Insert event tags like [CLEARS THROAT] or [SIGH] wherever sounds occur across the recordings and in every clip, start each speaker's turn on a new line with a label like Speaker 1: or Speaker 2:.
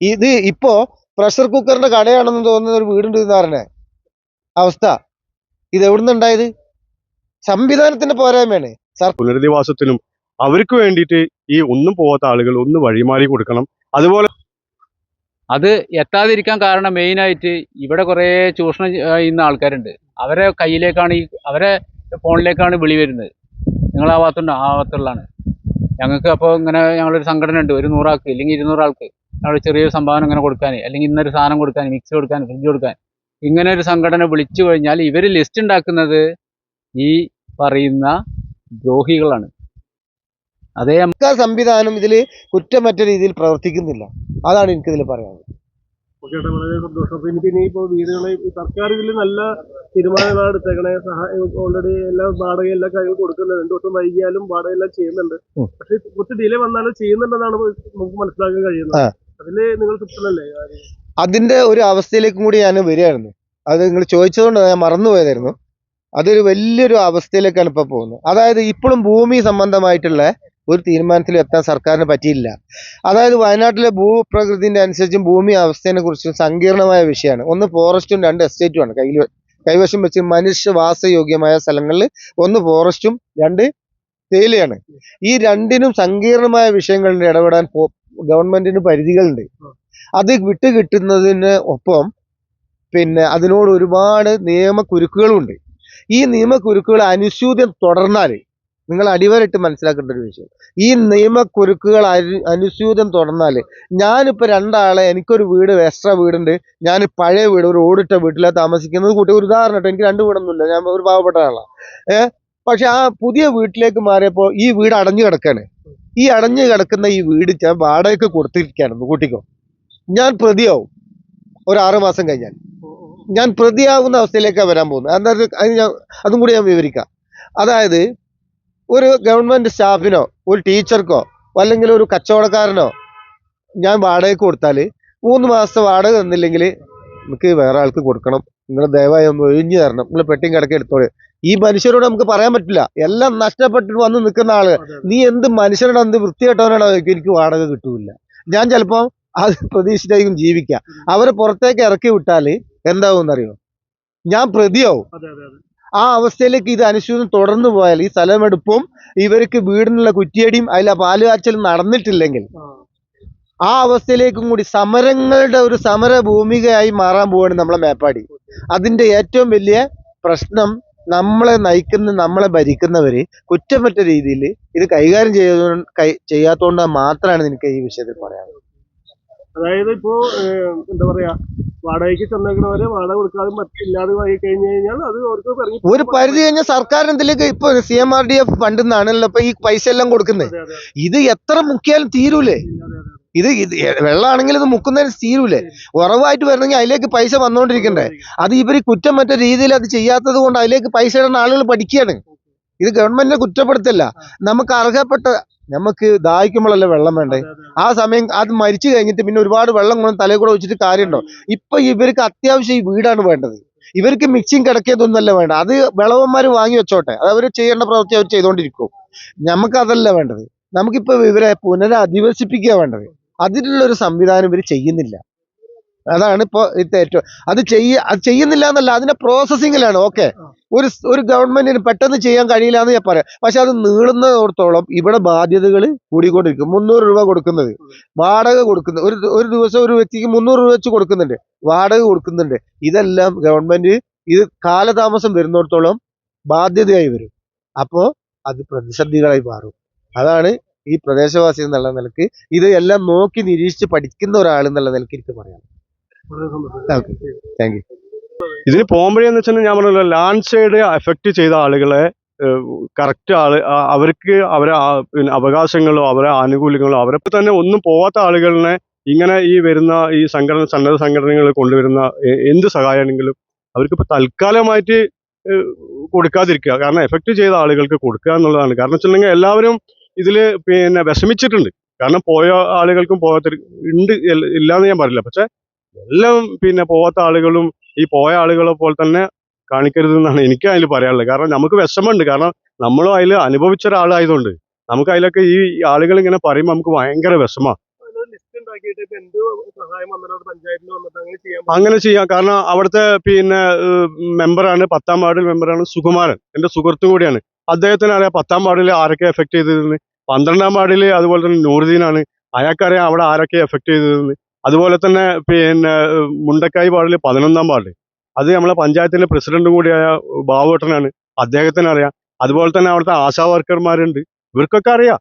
Speaker 1: ഇത് ഇപ്പോ പ്രഷർ കുക്കറിന്റെ കടയാണെന്ന് തോന്നുന്ന ഒരു വീടുണ്ട് സാറിന് അവസ്ഥ. ഇത് എവിടുന്ന് ഉണ്ടായത്? സംവിധാനത്തിന്റെ പോരായ്മയാണ്.
Speaker 2: സാർ പുനരധിവാസത്തിനും അവർക്ക് വേണ്ടിയിട്ട് ഈ ഒന്നും പോവാത്ത ആളുകൾ ഒന്ന് വഴിമാറി കൊടുക്കണം. അതുപോലെ
Speaker 3: അത് എത്താതിരിക്കാൻ കാരണം മെയിനായിട്ട് ഇവിടെ കുറേ ചൂഷണം ചെയ്യുന്ന ആൾക്കാരുണ്ട്. അവരെ കയ്യിലേക്കാണ് ഈ അവരെ ഫോണിലേക്കാണ് വിളി വരുന്നത്. നിങ്ങൾ ആ ഭാഗത്തുണ്ട് ആ ഭാഗത്തുള്ളതാണ്. ഞങ്ങൾക്ക് അപ്പോൾ ഇങ്ങനെ ഞങ്ങളൊരു സംഘടന ഉണ്ട് ഒരു നൂറാൾക്ക് ഇല്ലെങ്കിൽ ഇരുന്നൂറാൾക്ക്. ഞങ്ങൾ ചെറിയൊരു സംഭാവന ഇങ്ങനെ കൊടുക്കാൻ അല്ലെങ്കിൽ ഇന്നൊരു സാധനം കൊടുക്കാൻ മിക്സ് കൊടുക്കാൻ ഫ്രിഡ്ജ് കൊടുക്കാൻ ഇങ്ങനെ ഒരു സംഘടന വിളിച്ചു കഴിഞ്ഞാൽ ഇവർ ലിസ്റ്റ് ഉണ്ടാക്കുന്നത് ഈ പറയുന്ന ദ്രോഹികളാണ്. അതേ
Speaker 1: നമുക്ക് സംവിധാനം ഇതിൽ കുറ്റമറ്റ രീതിയിൽ പ്രവർത്തിക്കുന്നില്ല. അതാണ് എനിക്കിതിൽ പറയാനുള്ളത്.
Speaker 4: ഓക്കെ വളരെ സന്തോഷം. അപ്പൊ ഇനി ഇപ്പോ വീടുകളെ സർക്കാർ ഇതിൽ നല്ല തീരുമാനങ്ങളാണ് എടുത്തേക്കണേ. സഹായം ഓൾറെഡി എല്ലാ വാടക എല്ലാ കാര്യങ്ങളും കൊടുക്കുന്നുണ്ട്. രണ്ടു ദിവസം വൈകിയാലും വാടക എല്ലാം ചെയ്യുന്നുണ്ട്. പക്ഷെ കുറച്ച് ഡിലേ വന്നാലും ചെയ്യുന്നുണ്ടെന്നാണ് നമുക്ക് മനസ്സിലാക്കാൻ കഴിയുന്നത്. നിങ്ങൾ
Speaker 1: അതിന്റെ ഒരു അവസ്ഥയിലേക്കും കൂടി ഞാൻ വരികയായിരുന്നു. അത് നിങ്ങൾ ചോദിച്ചതുകൊണ്ട് ഞാൻ മറന്നുപോയതായിരുന്നു അതൊരു വലിയൊരു അവസ്ഥയിലേക്കാണ് ഇപ്പൊ പോകുന്നത്. അതായത് ഇപ്പോഴും ഭൂമി സംബന്ധമായിട്ടുള്ള ഒരു തീരുമാനത്തിൽ എത്താൻ സർക്കാരിന് പറ്റിയില്ല. അതായത് വയനാട്ടിലെ ഭൂപ്രകൃതിന്റെ അനുസരിച്ചും ഭൂമി അവസ്ഥയെ കുറിച്ചും സങ്കീർണമായ വിഷയമാണ്. ഒന്ന് ഫോറസ്റ്റും രണ്ട് എസ്റ്റേറ്റുമാണ് കയ്യിൽ കൈവശം വെച്ച് മനുഷ്യവാസയോഗ്യമായ സ്ഥലങ്ങളിൽ ഒന്ന് ഫോറസ്റ്റും രണ്ട് തേയിലയാണ്. ഈ രണ്ടിനും സങ്കീർണമായ വിഷയങ്ങളിൽ ഇടപെടാൻ ഗവൺമെന്റിന് പരിധികളുണ്ട്. അത് വിട്ട് കിട്ടുന്നതിന് ഒപ്പം പിന്നെ അതിനോട് ഒരുപാട് നിയമക്കുരുക്കുകളുണ്ട് ഈ നിയമക്കുരുക്കുകൾ അനുസ്യൂതം തുടർന്നാൽ നിങ്ങൾ അടിവരയിട്ട് മനസ്സിലാക്കേണ്ട ഒരു വിഷയം. ഈ നിയമക്കുരുക്കുകൾ അനു അനുസ്യൂതം തുടർന്നാൽ ഞാനിപ്പോൾ രണ്ടാളെ എനിക്കൊരു വീട് എക്സ്ട്രാ വീടുണ്ട്. ഞാൻ പഴയ വീട് ഒരു ഓടിട്ട വീട്ടിലാണ് താമസിക്കുന്നത്. കൂട്ടി ഒരു ഉദാഹരണം കേട്ടോ എനിക്ക് രണ്ട് വീടൊന്നുമില്ല. ഞാൻ ഒരു പാവപ്പെട്ട ആളാണ് ഏഹ് പക്ഷെ ആ പുതിയ വീട്ടിലേക്ക് മാറിയപ്പോൾ ഈ വീട് അടഞ്ഞു കിടക്കാണ്. ഈ അടഞ്ഞു കിടക്കുന്ന ഈ വീട് ഞാൻ വാടകയ്ക്ക് കൊടുത്തിരിക്കുകയാണ് കൂട്ടിക്കോ ഞാൻ പ്രതിയാവും. ഒരു ആറു മാസം കഴിഞ്ഞാൽ. ഞാൻ പ്രതിയാവുന്ന അവസ്ഥയിലേക്കാണ് വരാൻ പോകുന്നത്. അന്നേരം അത് ഞാൻ അതും കൂടി ഞാൻ വിവരിക്കാം. അതായത് ഒരു ഗവൺമെന്റ് സ്റ്റാഫിനോ ഒരു ടീച്ചർക്കോ അല്ലെങ്കിൽ ഒരു കച്ചവടക്കാരനോ ഞാൻ വാടകയ്ക്ക് കൊടുത്താൽ മൂന്ന് മാസത്തെ വാടക തന്നില്ലെങ്കിൽ നമുക്ക് വേറെ ആൾക്ക് കൊടുക്കണം. നിങ്ങൾ ദയവായി ഒന്ന് ഒഴിഞ്ഞു തരണം. നിങ്ങൾ പെട്ടിയും കിടക്കി എടുത്തോളൂ. ഈ മനുഷ്യരോട് നമുക്ക് പറയാൻ പറ്റില്ല. എല്ലാം നഷ്ടപ്പെട്ടിട്ട് വന്ന് നിൽക്കുന്ന ആൾ. നീ എന്ത് മനുഷ്യരോട് എന്ത് വൃത്തികെട്ടവനാണോ ചോദിക്കും എനിക്ക് വാടക കിട്ടൂല ഞാൻ ചിലപ്പോ അത് പ്രതീക്ഷിച്ചായിരിക്കും ജീവിക്കാം അവരെ പുറത്തേക്ക് ഇറക്കി വിട്ടാൽ എന്താവും അറിയോ ഞാൻ പ്രതിയാവും. ആ അവസ്ഥയിലേക്ക് ഇത് അനുശൂചനം തുടർന്നു പോയാൽ ഈ സ്ഥലമെടുപ്പും ഇവർക്ക് വീടിനുള്ള കുറ്റിയടിയും അതിൽ പാൽ കാച്ചലും നടന്നിട്ടില്ലെങ്കിൽ
Speaker 4: ആ.
Speaker 1: ആ അവസ്ഥയിലേക്കും കൂടി സമരങ്ങളുടെ ഒരു സമര ഭൂമികയായി മാറാൻ പോവാണ് നമ്മളെ മേപ്പാടി. അതിന്റെ ഏറ്റവും വലിയ പ്രശ്നം നമ്മളെ നയിക്കുന്ന നമ്മളെ ഭരിക്കുന്നവര് കുറ്റമറ്റ രീതിയിൽ ഇത് കൈകാര്യം ചെയ്ത ചെയ്യാത്തോണ്ട് മാത്രമാണ് നിനക്ക് ഈ വിഷയത്തിൽ പറയാനുള്ളത്.
Speaker 4: അതായത് ഇപ്പോ എന്താ പറയാ വാടകയ്ക്ക് ചെന്നേക്കണവരെ വാടക കൊടുക്കാതെ മറ്റില്ലാതെ കഴിഞ്ഞു കഴിഞ്ഞാൽ അത് അവർക്ക്
Speaker 1: ഒരു പരിധി കഴിഞ്ഞാൽ സർക്കാർ എന്തിലേക്ക് ഇപ്പൊ C M R D F fund നിന്നാണല്ലോ ഇപ്പൊ ഈ പൈസ എല്ലാം കൊടുക്കുന്നത് ഇത് എത്ര മുക്കിയാലും തീരൂലേ? ഇത് വെള്ളമാണെങ്കിൽ ഇത് മുക്കുന്നതിന് തീരൂലേ. ഉറവായിട്ട് വരണമെങ്കിൽ അതിലേക്ക് പൈസ വന്നുകൊണ്ടിരിക്കണ്ടേ അത് ഇവർ കുറ്റം മറ്റ രീതിയിൽ അത് ചെയ്യാത്തത് കൊണ്ട് അതിലേക്ക് പൈസ ഇടുന്ന ആളുകൾ പഠിക്കുകയാണ് ഇത് ഗവൺമെന്റിനെ കുറ്റപ്പെടുത്തല്ല. നമുക്ക് അർഹപ്പെട്ട നമുക്ക് ദാഹിക്കുമ്പോഴല്ലേ വെള്ളം വേണ്ടേ. ആ സമയം അത് മരിച്ചു കഴിഞ്ഞിട്ട് പിന്നെ ഒരുപാട് വെള്ളം കൊണ്ട് തലയിൽ കൂടെ വെച്ചിട്ട് കാര്യമുണ്ടോ? ഇപ്പൊ ഇവർക്ക് അത്യാവശ്യം ഈ വീടാണ് വേണ്ടത്. ഇവർക്ക് മിക്സിങ് കിടക്കിയതൊന്നല്ല വേണ്ട അത് വിളവന്മാർ വാങ്ങി വെച്ചോട്ടെ. അത് അവർ ചെയ്യേണ്ട പ്രവൃത്തി അവർ ചെയ്തുകൊണ്ടിരിക്കും നമുക്ക് അതല്ല വേണ്ടത്. നമുക്കിപ്പോ ഇവരെ പുനരധിവസിപ്പിക്കുക വേണ്ടത്. അതിനുള്ള ഒരു സംവിധാനം ഇവർ ചെയ്യുന്നില്ല. അതാണ് ഇപ്പോ ഇത് ഏറ്റവും അത് ചെയ്യ അത് ചെയ്യുന്നില്ല എന്നല്ല അതിന്റെ പ്രോസസ്സിങ്ങിലാണ് ഓക്കെ ഒരു ഒരു ഗവൺമെന്റിന് പെട്ടെന്ന് ചെയ്യാൻ കഴിയില്ല എന്ന് ഞാൻ പറയാം. പക്ഷെ അത് നീളുന്നതോടത്തോളം ഇവിടെ ബാധ്യതകൾ കൂടിക്കൊണ്ടിരിക്കും. മുന്നൂറ് രൂപ കൊടുക്കുന്നത്. വാടക കൊടുക്കുന്നത് ഒരു ഒരു ദിവസം ഒരു വ്യക്തിക്ക് മുന്നൂറ് രൂപ വെച്ച് കൊടുക്കുന്നുണ്ട്. വാടക കൊടുക്കുന്നുണ്ട്. ഇതെല്ലാം ഗവൺമെന്റ് ഇത് കാലതാമസം വരുന്നിടത്തോളം ബാധ്യതയായി വരും. അപ്പോ അത് പ്രതിസന്ധികളായി മാറും. അതാണ് ഈ പ്രദേശവാസി എന്നുള്ള നിലയ്ക്ക് ഇത് എല്ലാം നോക്കി നിരീക്ഷിച്ച് പഠിക്കുന്ന ഒരാൾ എന്നുള്ള നിലയ്ക്ക് എനിക്ക് പറയാം. താങ്ക് യു
Speaker 2: ഇതിന് പോകുമ്പോഴേന്ന് വെച്ചാൽ ഞാൻ പറഞ്ഞല്ലോ ലാൻഡ് സൈഡ് എഫക്ട് ചെയ്ത ആളുകളെ കറക്റ്റ് ആൾ അവർക്ക് അവരെ അവകാശങ്ങളോ അവരെ ആനുകൂല്യങ്ങളോ അവരെ തന്നെ ഒന്നും പോവാത്ത ആളുകളെ ഇങ്ങനെ ഈ വരുന്ന ഈ സംഘടന സന്നദ്ധ സംഘടനകൾ കൊണ്ടുവരുന്ന എന്ത് സഹായമാണെങ്കിലും അവർക്ക് ഇപ്പൊ തൽക്കാലമായിട്ട് കൊടുക്കാതിരിക്കുക. കാരണം എഫക്ട് ചെയ്ത ആളുകൾക്ക് കൊടുക്കുക എന്നുള്ളതാണ്. കാരണം വെച്ചിട്ടുണ്ടെങ്കിൽ എല്ലാവരും ഇതിൽ പിന്നെ വിഷമിച്ചിട്ടുണ്ട്. കാരണം പോയ ആളുകൾക്കും പോകാത്ത ഉണ്ട് ഇല്ല- ഇല്ലാന്ന് ഞാൻ പറയില്ല പക്ഷെ എല്ലാം പിന്നെ പോവാത്ത ആളുകളും ഈ പോയ ആളുകളെ പോലെ തന്നെ കാണിക്കരുതെന്നാണ് എനിക്ക് അതിൽ പറയാനുള്ളത്. കാരണം നമുക്ക് വിഷമമുണ്ട്. കാരണം നമ്മളും അതിൽ അനുഭവിച്ച ഒരാളായതുകൊണ്ട് നമുക്ക് അതിലൊക്കെ ഈ ആളുകൾ ഇങ്ങനെ പറയുമ്പോൾ നമുക്ക് ഭയങ്കര വിഷമമാണ്
Speaker 4: അങ്ങനെ
Speaker 2: അങ്ങനെ ചെയ്യാം. കാരണം അവിടുത്തെ പിന്നെ മെമ്പറാണ് പത്താം വാർഡിൽ മെമ്പറാണ് സുകുമാരൻ. എന്റെ സുഹൃത്തും കൂടിയാണ്. അദ്ദേഹത്തിന് അറിയാം പത്താം വാർഡിൽ ആരൊക്കെ എഫക്ട് ചെയ്തതെന്ന് പന്ത്രണ്ടാം വാർഡിൽ അതുപോലെ തന്നെ നൂറുദ്ദീനാണ്. അയാൾക്കറിയാം അവിടെ ആരൊക്കെ എഫക്ട് ചെയ്തതെന്ന് അതുപോലെ തന്നെ പിന്നെ മുണ്ടക്കായി വാർഡിൽ പതിനൊന്നാം വാർഡ്. അത് നമ്മളെ പഞ്ചായത്തിന്റെ പ്രസിഡന്റ് കൂടിയായ ബാബുട്ടനാണ് അദ്ദേഹത്തിന് അറിയാം. അതുപോലെ തന്നെ അവിടുത്തെ ആശാ വർക്കർമാരുണ്ട്. ഇവർക്കൊക്കെ അറിയാം.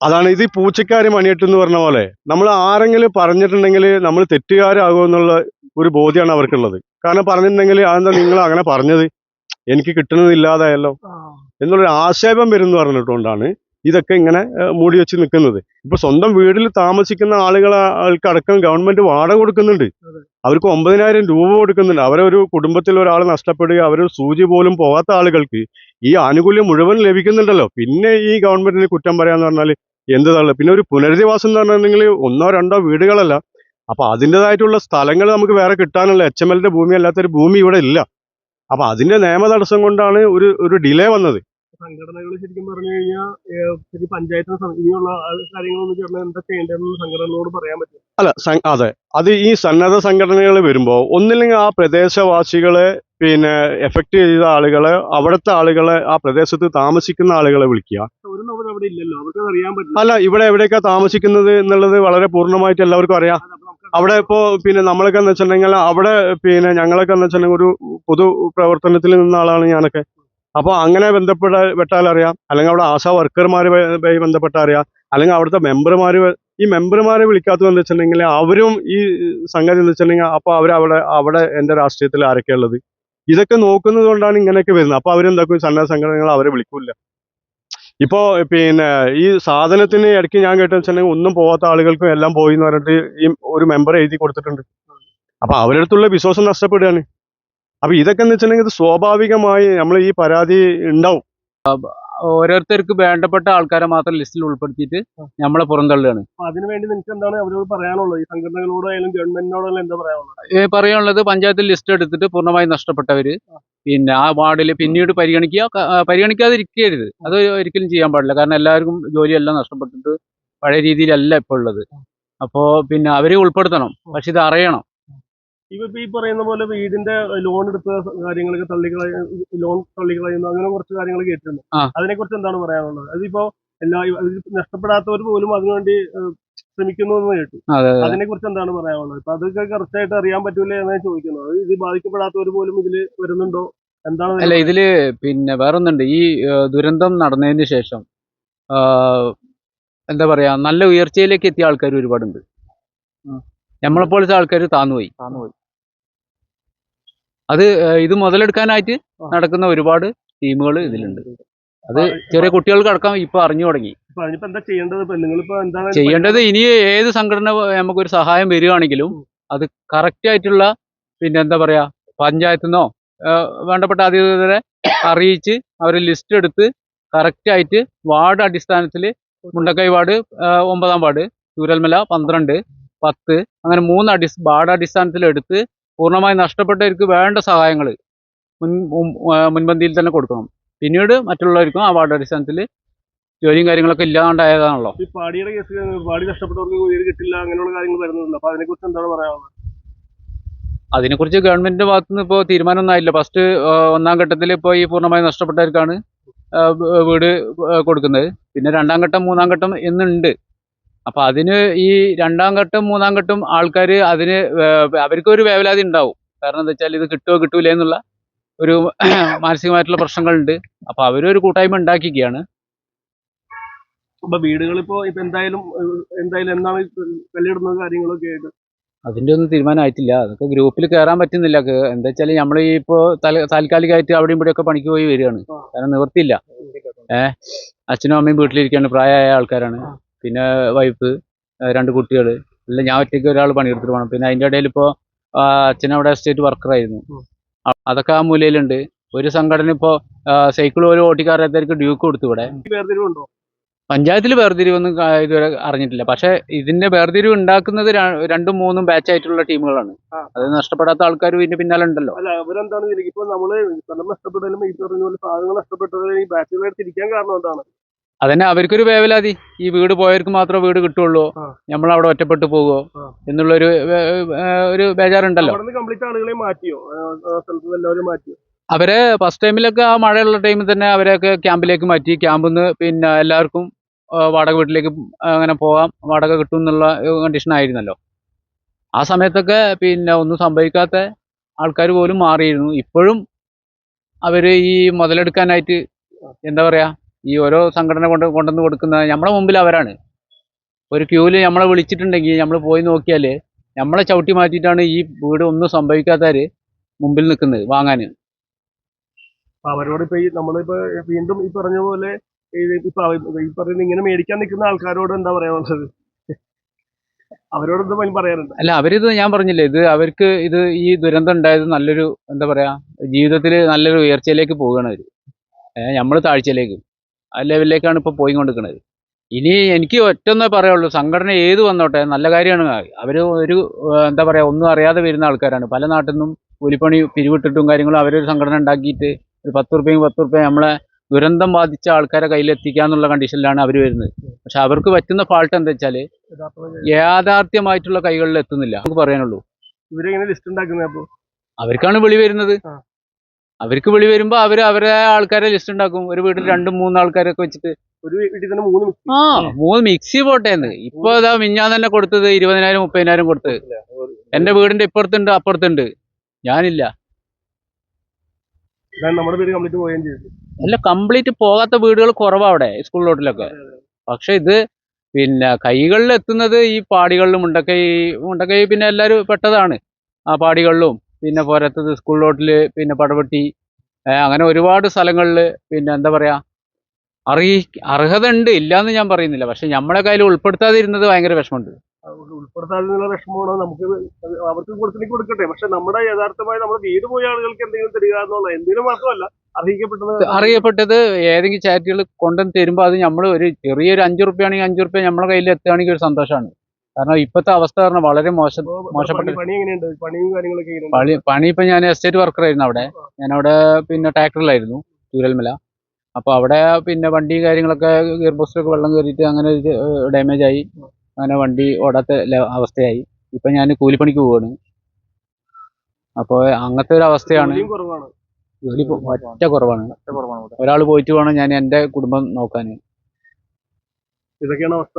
Speaker 2: അതാണ് ഇത് പൂച്ചക്കാരി മണിയിട്ട് പറഞ്ഞ പോലെ. നമ്മൾ ആരെങ്കിലും പറഞ്ഞിട്ടുണ്ടെങ്കിൽ നമ്മൾ തെറ്റുകാരാകുമെന്നുള്ള ഒരു ബോധ്യമാണ് അവർക്കുള്ളത്. കാരണം പറഞ്ഞിട്ടുണ്ടെങ്കിൽ അതെന്താ നിങ്ങൾ അങ്ങനെ പറഞ്ഞത്? എനിക്ക് കിട്ടുന്നത് ഇല്ലാതായല്ലോ എന്നുള്ളൊരു ആക്ഷേപം വരുന്നു പറഞ്ഞിട്ടുകൊണ്ടാണ് ഇതൊക്കെ ഇങ്ങനെ മൂടി വെച്ച് നിൽക്കുന്നത്. ഇപ്പൊ സ്വന്തം വീട്ടിൽ താമസിക്കുന്ന ആളുകൾക്കടക്കം ഗവൺമെന്റ് വാടക കൊടുക്കുന്നുണ്ട്. അവർക്ക് ഒമ്പതിനായിരം രൂപ കൊടുക്കുന്നുണ്ട്. അവരെ ഒരു കുടുംബത്തിൽ ഒരാൾ നഷ്ടപ്പെടുക അവർ സൂചി പോലും പോകാത്ത ആളുകൾക്ക് ഈ ആനുകൂല്യം മുഴുവൻ ലഭിക്കുന്നുണ്ടല്ലോ. പിന്നെ ഈ ഗവൺമെന്റിന് കുറ്റം പറയാന്ന് പറഞ്ഞാൽ എന്ത് തള്ളു? പിന്നെ ഒരു പുനരധിവാസം എന്ന് പറഞ്ഞിട്ടുണ്ടെങ്കിൽ ഒന്നോ രണ്ടോ വീടുകളല്ല. അപ്പൊ അതിന്റെതായിട്ടുള്ള സ്ഥലങ്ങൾ നമുക്ക് വേറെ കിട്ടാനുള്ള എച്ച് എം എല്ലിന്റെ ഭൂമി അല്ലാത്തൊരു ഭൂമി ഇവിടെ ഇല്ല. അപ്പൊ അതിന്റെ നിയമ തടസ്സം കൊണ്ടാണ് ഒരു ഒരു ഡിലേ വന്നത്.
Speaker 4: സംഘടനകൾ ശരിക്കും പറഞ്ഞു കഴിഞ്ഞാൽ ശരി പഞ്ചായത്തിന് ഇനിയുള്ള കാര്യങ്ങളൊന്നും ചേർന്ന് എന്താ ചെയ്യേണ്ടതെന്ന് സംഘടനകളോട് പറയാൻ പറ്റും
Speaker 2: അല്ല അതെ. അത് ഈ സന്നദ്ധ സംഘടനകൾ വരുമ്പോൾ ഒന്നില്ലെങ്കിൽ ആ പ്രദേശവാസികളെ പിന്നെ എഫക്ട് ചെയ്ത ആളുകളെ അവിടുത്തെ ആളുകളെ ആ പ്രദേശത്ത് താമസിക്കുന്ന ആളുകളെ വിളിക്കുക.
Speaker 4: അവിടെ ഇല്ലല്ലോ. അവർക്ക് അറിയാൻ പറ്റില്ല.
Speaker 2: അല്ല ഇവിടെ എവിടെയൊക്കെ താമസിക്കുന്നത് എന്നുള്ളത് വളരെ പൂർണമായിട്ട് എല്ലാവർക്കും അറിയാം. അവിടെ ഇപ്പോ പിന്നെ നമ്മളൊക്കെ എന്ന് വെച്ചിട്ടുണ്ടെങ്കിൽ അവിടെ പിന്നെ ഞങ്ങളൊക്കെ എന്ന് വെച്ചിട്ടുണ്ടെങ്കിൽ ഒരു പൊതു പ്രവർത്തനത്തിൽ നിന്ന ആളാണ് ഞാനൊക്കെ. അപ്പോൾ അങ്ങനെ ബന്ധപ്പെട്ട പെട്ടാൽ അറിയാം. അല്ലെങ്കിൽ അവിടെ ആശാ വർക്കർമാരുമായി ബന്ധപ്പെട്ട അറിയാം. അല്ലെങ്കിൽ അവിടുത്തെ മെമ്പർമാര് ഈ മെമ്പർമാരെ വിളിക്കാത്തതെന്ന് വെച്ചിട്ടുണ്ടെങ്കിൽ അവരും ഈ സംഗതി എന്ന് വെച്ചിട്ടുണ്ടെങ്കിൽ അപ്പോൾ അവർ അവിടെ അവിടെ എന്റെ രാഷ്ട്രീയത്തിൽ ആരൊക്കെയാ ഉള്ളത്? ഇതൊക്കെ നോക്കുന്നത് കൊണ്ടാണ് ഇങ്ങനെയൊക്കെ വരുന്നത്. അപ്പോൾ അവരെന്താക്കും? സന്നദ്ധ സംഘടനകൾ അവരെ വിളിക്കൂല ഇപ്പോ പിന്നെ ഈ സാധനത്തിന് ഇടയ്ക്ക് ഞാൻ കേട്ടെന്ന് ഒന്നും പോവാത്ത ആളുകൾക്കും എല്ലാം പോയി എന്ന് പറഞ്ഞിട്ട് ഈ ഒരു മെമ്പർ എഴുതി കൊടുത്തിട്ടുണ്ട്. അപ്പൊ അവരുടെ അടുത്തുള്ള വിശ്വാസം നഷ്ടപ്പെടുകയാണ്. അപ്പൊ ഇതൊക്കെ എന്ന് വെച്ചിട്ടുണ്ടെങ്കിൽ സ്വാഭാവികമായി നമ്മൾ ഈ പരാതി ഉണ്ടാവും.
Speaker 3: ഓരോരുത്തർക്ക് വേണ്ടപ്പെട്ട ആൾക്കാരെ മാത്രം ലിസ്റ്റിൽ ഉൾപ്പെടുത്തിയിട്ട് നമ്മളെ പുറന്തള്ളുകയാണ്
Speaker 4: അതിനുവേണ്ടി അതിനു വേണ്ടി നിനക്ക് എന്താണ് അവരോട് പറയാനുള്ളത്? ഈ സംഘടനകളോടായാലും ഗവൺമെന്റിനോടായാലും എന്താ പറയാനുള്ളത്?
Speaker 3: പറയാനുള്ളത് പഞ്ചായത്തിൽ ലിസ്റ്റ് എടുത്തിട്ട് പൂർണമായി നഷ്ടപ്പെട്ടവര്. പിന്നെ ആ വാർഡിൽ പിന്നീട് പരിഗണിക്കുക പരിഗണിക്കാതിരിക്കരുത്. അത് ഒരിക്കലും ചെയ്യാൻ പാടില്ല. കാരണം എല്ലാവർക്കും ജോലിയെല്ലാം നഷ്ടപ്പെട്ടിട്ട് പഴയ രീതിയിലല്ല ഇപ്പോൾ ഉള്ളത്. അപ്പോൾ പിന്നെ അവരെ ഉൾപ്പെടുത്തണം. പക്ഷെ ഇത് അറിയണം.
Speaker 4: ഇപ്പൊ ഇപ്പൊ ഈ പറയുന്ന പോലെ വീടിന്റെ ലോൺ എടുത്ത കാര്യങ്ങളൊക്കെ തള്ളിക്കളയ ലോൺ തള്ളിക്കളയുന്നു അങ്ങനെ കുറച്ച് കാര്യങ്ങൾ കേട്ടിട്ടുണ്ട്. അതിനെ കുറിച്ച് എന്താണ് പറയാനുള്ളത്? അതിപ്പോ എല്ലാ നഷ്ടപ്പെടാത്തവർ പോലും അതിനുവേണ്ടി ശ്രമിക്കുന്നു എന്ന് കേട്ടു.
Speaker 3: അതെ
Speaker 4: അതിനെ കുറിച്ച് എന്താണ് പറയാനുള്ളത്? ഇപ്പൊ അതൊക്കെ കറക്റ്റ് ആയിട്ട് അറിയാൻ പറ്റൂലേ എന്നാണ് ചോദിക്കുന്നത്. അത് ഇത് ബാധിക്കപ്പെടാത്തവർ പോലും ഇതിൽ വരുന്നുണ്ടോ? എന്താണ്
Speaker 3: അല്ല ഇതിൽ പിന്നെ വേറൊന്നുണ്ട്. ഈ ദുരന്തം നടന്നതിന് ശേഷം എന്താ പറയാ നല്ല ഉയർച്ചയിലേക്ക് എത്തിയ ആൾക്കാർ ഒരുപാടുണ്ട്. നമ്മളെപ്പോലത്തെ ആൾക്കാർ താന്നുപോയി. അത് ഇത് മുതലെടുക്കാനായിട്ട് നടക്കുന്ന ഒരുപാട് ടീമുകൾ ഇതിലുണ്ട്. അത് ചെറിയ കുട്ടികൾക്ക് അടക്കം ഇപ്പൊ അറിഞ്ഞു തുടങ്ങി.
Speaker 4: ചെയ്യേണ്ടത്?
Speaker 3: ഇനി ഏത് സംഘടന നമുക്കൊരു സഹായം വരികയാണെങ്കിലും അത് കറക്റ്റ് ആയിട്ടുള്ള പിന്നെ എന്താ പറയാ പഞ്ചായത്തിൽ നിന്നോ വേണ്ടപ്പെട്ട അധികൃതരെ അറിയിച്ച് അവരെ ലിസ്റ്റ് എടുത്ത് കറക്റ്റ് ആയിട്ട് വാർഡ് അടിസ്ഥാനത്തിൽ മുണ്ടക്കൈ വാർഡ് ഒമ്പതാം വാർഡ് ചൂരൽമല പന്ത്രണ്ട് പത്ത് അങ്ങനെ മൂന്ന് അടിസ് ബാഡ് അടിസ്ഥാനത്തിൽ എടുത്ത് പൂർണമായി നഷ്ടപ്പെട്ടവർക്ക് വേണ്ട സഹായങ്ങൾ മുൻ മുൻ- മുൻപന്തിയിൽ തന്നെ കൊടുക്കണം. പിന്നീട് മറ്റുള്ളവർക്കും ആ വാർഡ് അടിസ്ഥാനത്തിൽ ജോലിയും കാര്യങ്ങളൊക്കെ ഇല്ലാണ്ടായതാണല്ലോ.
Speaker 4: ഈ പാടിയുടെ കേസ് പാടി നഷ്ടപ്പെട്ടവർക്ക് കിട്ടില്ല അങ്ങനെയുള്ള കാര്യങ്ങൾ വരുന്നുണ്ടല്ലോ അപ്പൊ അതിനെ കുറിച്ച് എന്താണ് പറയാനുള്ളത്?
Speaker 3: അതിനെക്കുറിച്ച് ഗവൺമെന്റിന്റെ ഭാഗത്തു നിന്ന് ഇപ്പോൾ തീരുമാനമൊന്നും ആയില്ല ഫസ്റ്റ് ഒന്നാം ഘട്ടത്തിൽ ഇപ്പോൾ ഈ പൂർണമായി നഷ്ടപ്പെട്ടവർക്കാണ് വീട് കൊടുക്കുന്നത്. പിന്നെ രണ്ടാം ഘട്ടം മൂന്നാം ഘട്ടം എന്നുണ്ട്. അപ്പൊ അതിന് ഈ രണ്ടാം ഘട്ടം മൂന്നാം ഘട്ടം ആൾക്കാർ അതിന് അവർക്ക് അവർക്കൊരു വേവലാതി ഉണ്ടാവും. കാരണം എന്താ വെച്ചാൽ ഇത് കിട്ടുമോ കിട്ടൂലേ എന്നുള്ള ഒരു [CLEARS THROAT] മാനസികമായിട്ടുള്ള പ്രശ്നങ്ങളുണ്ട്. അപ്പൊ അവരൊരു കൂട്ടായ്മ ഉണ്ടാക്കിയിരിക്കുകയാണ്.
Speaker 4: ഇപ്പൊ വീടുകളിപ്പോ ഇപ്പൊ എന്തായാലും എന്തായാലും എന്നാണ് കല്ലിടുന്ന കാര്യങ്ങളൊക്കെ ആയിട്ട്?
Speaker 3: അതിന്റെ ഒന്നും തീരുമാനമായിട്ടില്ല. അതൊക്കെ ഗ്രൂപ്പിൽ കയറാൻ പറ്റുന്നില്ല. എന്താ വെച്ചാൽ നമ്മൾ ഈ ഇപ്പോ താൽക്കാലികമായിട്ട് അവിടെയും ഇവിടെയൊക്കെ പണിക്ക് പോയി വരികയാണ്. കാരണം നിവർത്തിയില്ല ഏഹ് അച്ഛനും അമ്മയും വീട്ടിലിരിക്കുകയാണ്. പ്രായമായ ആൾക്കാരാണ്. പിന്നെ വൈഫ് രണ്ട് കുട്ടികൾ എല്ലാം ഞാൻ ഒറ്റയ്ക്ക് ഒരാൾ പണിയെടുത്തിട്ട് പോകണം പിന്നെ അതിന്റെ ഇടയിൽ ഇപ്പോൾ അച്ഛൻ അവിടെ എസ്റ്റേറ്റ് വർക്കറായിരുന്നു അതൊക്കെ ആ മൂലയിലുണ്ട്. ഒരു സംഘടന ഇപ്പോൾ സൈക്കിൾ പോലും ഓട്ടിക്കാറാത്തവർക്ക് ഡ്യൂക്ക് കൊടുത്തു ഇവിടെ. പഞ്ചായത്തിൽ വേർതിരിവൊന്നും ഇതുവരെ അറിഞ്ഞിട്ടില്ല. പക്ഷേ ഇതിന്റെ വേർതിരിവ് ഉണ്ടാക്കുന്നത് രണ്ടും മൂന്നും ബാച്ച് ആയിട്ടുള്ള ടീമുകളാണ്. അത് നഷ്ടപ്പെടാത്ത ആൾക്കാർ ഇതിന്റെ പിന്നാലെ ഉണ്ടല്ലോ.
Speaker 4: അല്ല ഇതിലേക്ക് ഇപ്പൊ നമ്മൾ സ്ഥലം നഷ്ടപ്പെട്ടാലും ഈ പറഞ്ഞ പോലെ സാധനങ്ങൾ നഷ്ടപ്പെട്ടത് ഈ ബാച്ചുകളായിട്ട് തിരിക്കാൻ കാരണം എന്താണ്?
Speaker 3: അതന്നെ അവർക്കൊരു വേവലാതി. ഈ വീട് പോയവർക്ക് മാത്രമേ വീട് കിട്ടുള്ളൂ.
Speaker 4: നമ്മൾ
Speaker 3: അവിടെ ഒറ്റപ്പെട്ടു പോകുമോ. എന്നുള്ളൊരു ഒരു ബേജാറുണ്ടല്ലോ. അവരെ ഫസ്റ്റ് ടൈമിലൊക്കെ ആ മഴയുള്ള ടൈമിൽ തന്നെ അവരെയൊക്കെ ക്യാമ്പിലേക്ക് മാറ്റി. ക്യാമ്പിൽ നിന്ന് പിന്നെ എല്ലാവർക്കും വാടക വീട്ടിലേക്ക് അങ്ങനെ പോകാം. വാടക കിട്ടും എന്നുള്ള കണ്ടീഷൻ ആയിരുന്നല്ലോ. ആ സമയത്തൊക്കെ പിന്നെ ഒന്നും സംഭവിക്കാത്ത ആൾക്കാർ പോലും മാറിയിരുന്നു. ഇപ്പോഴും അവർ ഈ മുതലെടുക്കാനായിട്ട് എന്താ പറയാ ഈ ഓരോ സംഘടന കൊണ്ട് കൊണ്ടുവന്ന് കൊടുക്കുന്ന നമ്മുടെ മുമ്പിൽ അവരാണ്. ഒരു ക്യൂവിൽ നമ്മളെ വിളിച്ചിട്ടുണ്ടെങ്കിൽ നമ്മൾ പോയി നോക്കിയാൽ നമ്മളെ ചവിട്ടി മാറ്റിയിട്ടാണ് ഈ വീട് ഒന്നും സംഭവിക്കാത്തവർ മുമ്പിൽ നിൽക്കുന്നത് വാങ്ങാൻ.
Speaker 4: അവരോട് ഇപ്പൊ ഈ നമ്മളിപ്പോ വീണ്ടും ഈ പറഞ്ഞ പോലെ ഈ പറയുന്ന ഇങ്ങനെ മേടിക്കാൻ നിൽക്കുന്ന ആൾക്കാരോട് എന്താ പറയാനുള്ളത് അവരോട് എന്താ പറയാനുണ്ട്
Speaker 3: അല്ല അവരിത് ഞാൻ പറഞ്ഞില്ലേ ഇത് അവർക്ക് ഇത് ഈ ദുരന്തം ഉണ്ടായത് നല്ലൊരു എന്താ പറയാ ജീവിതത്തിൽ നല്ലൊരു ഉയർച്ചയിലേക്ക് പോവുകയാണ് അവർ നമ്മൾ താഴ്ചയിലേക്ക് ആ ലെവലിലേക്കാണ് ഇപ്പോൾ പോയിക്കൊണ്ടിരിക്കുന്നത് ഇനി എനിക്ക് ഒറ്റൊന്നേ പറയുള്ളൂ സംഘടന ഏത് വന്നോട്ടെ നല്ല കാര്യമാണ്. അവർ ഒരു എന്താ പറയുക ഒന്നും അറിയാതെ വരുന്ന ആൾക്കാരാണ്. പല നാട്ടിൽ നിന്നും കൂലിപ്പണി പിരിവിട്ടിട്ടും കാര്യങ്ങളും അവരൊരു സംഘടന ഉണ്ടാക്കിയിട്ട് ഒരു പത്ത് റുപ്യയും പത്ത് റുപ്യ നമ്മളെ ദുരന്തം ബാധിച്ച ആൾക്കാരെ കയ്യിലെത്തിക്കുക എന്നുള്ള കണ്ടീഷനിലാണ് അവർ വരുന്നത്. പക്ഷെ അവർക്ക് പറ്റുന്ന ഫാൾട്ട് എന്താ വെച്ചാൽ യാഥാർത്ഥ്യമായിട്ടുള്ള കൈകളിൽ എത്തുന്നില്ല നമുക്ക് പറയാനുള്ളൂ.
Speaker 4: ഇവരെങ്ങനെ ലിസ്റ്റ് ഉണ്ടാക്കുന്നത്
Speaker 3: അവർക്കാണ് വിളി വരുന്നത്. അവർക്ക് വിളി വരുമ്പോ അവർ അവരെ ആൾക്കാരെ ലിസ്റ്റ് ഉണ്ടാക്കും. ഒരു വീട്ടിൽ രണ്ടും മൂന്ന് ആൾക്കാരൊക്കെ വെച്ചിട്ട്.
Speaker 4: ഒരു വീട്ടിൽ തന്നെ മൂന്ന്.
Speaker 3: ആ മൂന്ന് മിക്സി പോട്ടേന്ന് ഇപ്പൊ ഇതാ മിഞ്ഞാൻ തന്നെ കൊടുത്തത് ഇരുപതിനായിരം മുപ്പതിനായിരം കൊടുത്തത് എന്റെ വീടിന്റെ ഇപ്പുറത്തുണ്ട് അപ്പുറത്തുണ്ട്. ഞാനില്ല. അല്ല കംപ്ലീറ്റ് പോകാത്ത വീടുകൾ കുറവാ അവിടെ സ്കൂൾ റോഡിലൊക്കെ പക്ഷെ ഇത് പിന്നെ കൈകളിൽ എത്തുന്നത് ഈ പാടികളിലും മുണ്ടക്കൈ മുണ്ടക്കൈ പിന്നെ എല്ലാരും പെട്ടതാണ്. ആ പാടികളിലും പിന്നെ പോരാത്തത് സ്കൂൾ റോട്ടിൽ പിന്നെ പടവട്ടി. അങ്ങനെ ഒരുപാട് സ്ഥലങ്ങളിൽ പിന്നെ എന്താ പറയാ അറിയി അർഹത ഉണ്ട് ഇല്ലാന്ന് ഞാൻ പറയുന്നില്ല. പക്ഷെ നമ്മളെ കയ്യിൽ ഉൾപ്പെടുത്താതിരുന്നത് ഭയങ്കര വിഷമമുണ്ട്.
Speaker 4: ഉൾപ്പെടുത്താനുള്ള വിഷമമാണോ. നമുക്ക് അവർക്ക് കൊടുത്തിലേക്ക് കൊടുക്കട്ടെ. പക്ഷെ നമ്മുടെ യഥാർത്ഥമായി നമ്മുടെ വീട് പോയ ആളുകൾക്ക് എന്തെങ്കിലും തരിക എന്നുള്ള എന്തെങ്കിലും മാത്രമല്ല അർഹിക്കപ്പെട്ടത്
Speaker 3: അറിയപ്പെട്ടത് ഏതെങ്കിലും ചാരിറ്റികൾ കൊണ്ടുവന്ന് തരുമ്പോൾ അത് നമ്മൾ ഒരു ചെറിയൊരു അഞ്ചു റുപ്യ ആണെങ്കിൽ അഞ്ചു റുപ്യ നമ്മുടെ കയ്യിൽ എത്തുകയാണെങ്കിൽ ഒരു സന്തോഷമാണ് കാരണം ഇപ്പോഴത്തെ അവസ്ഥ പറഞ്ഞാൽ വളരെ മോശം മോശപ്പെട്ട
Speaker 4: പണി പണി
Speaker 3: ഇപ്പൊ ഞാൻ എസ്റ്റേറ്റ് വർക്കർ ആയിരുന്നു അവിടെ. ഞാൻ അവിടെ പിന്നെ ട്രാക്ടറിലായിരുന്നു ചൂരൽമല. അപ്പോൾ അവിടെ പിന്നെ വണ്ടി കാര്യങ്ങളൊക്കെ ഗിയർ ബോക്സിലൊക്കെ വെള്ളം കയറിയിട്ട് അങ്ങനെ ഡാമേജ് ആയി. അങ്ങനെ വണ്ടി ഓടാത്ത അവസ്ഥയായി. ഇപ്പം ഞാൻ കൂലിപ്പണിക്ക് പോവാണ്. അപ്പോൾ അങ്ങനത്തെ ഒരു അവസ്ഥയാണ്. ജോലി ഒറ്റ കുറവാണ്. ഒരാൾ പോയിട്ട് വേണം ഞാൻ എന്റെ കുടുംബം നോക്കാൻ
Speaker 4: ഇതൊക്കെയാണ് അവസ്ഥ.